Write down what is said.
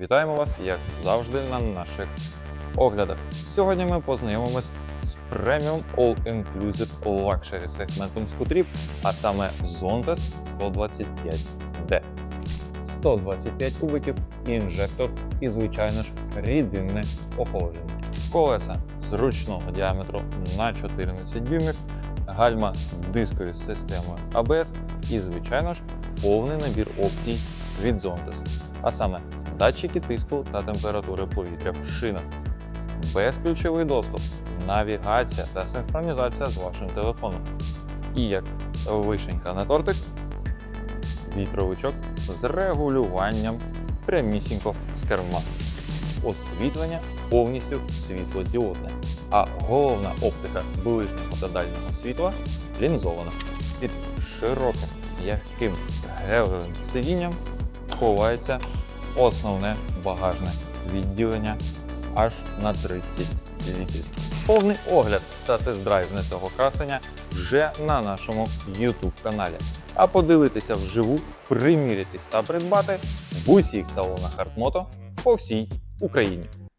Вітаємо вас, як завжди, на наших оглядах. Сьогодні ми познайомимось з преміум All-Inclusive Luxury сегментом скутрів, а саме Zontes 125D. 125 кубиків, інжектор і, звичайно ж, рідинне охолодження. Колеса зручного діаметру на 14 дюймів, гальма дискові з системою ABS і, звичайно ж, повний набір опцій від Zontes, а саме датчики тиску та температури повітря в шинах, безключовий доступ, навігація та синхронізація з вашим телефоном. І як вишенька на тортик, вітровичок з регулюванням прямісінько з керма. Освітлення повністю світлодіодне, а головна оптика ближнього та дальнього світла лінзована. Під широким м'яким гелевим сидінням ховається основне багажне відділення аж на 30 літрів. Повний огляд та тест-драйв на цього красення вже на нашому YouTube каналі. А подивитися вживу, примірятись та придбати в усіх салонах Артмото по всій Україні.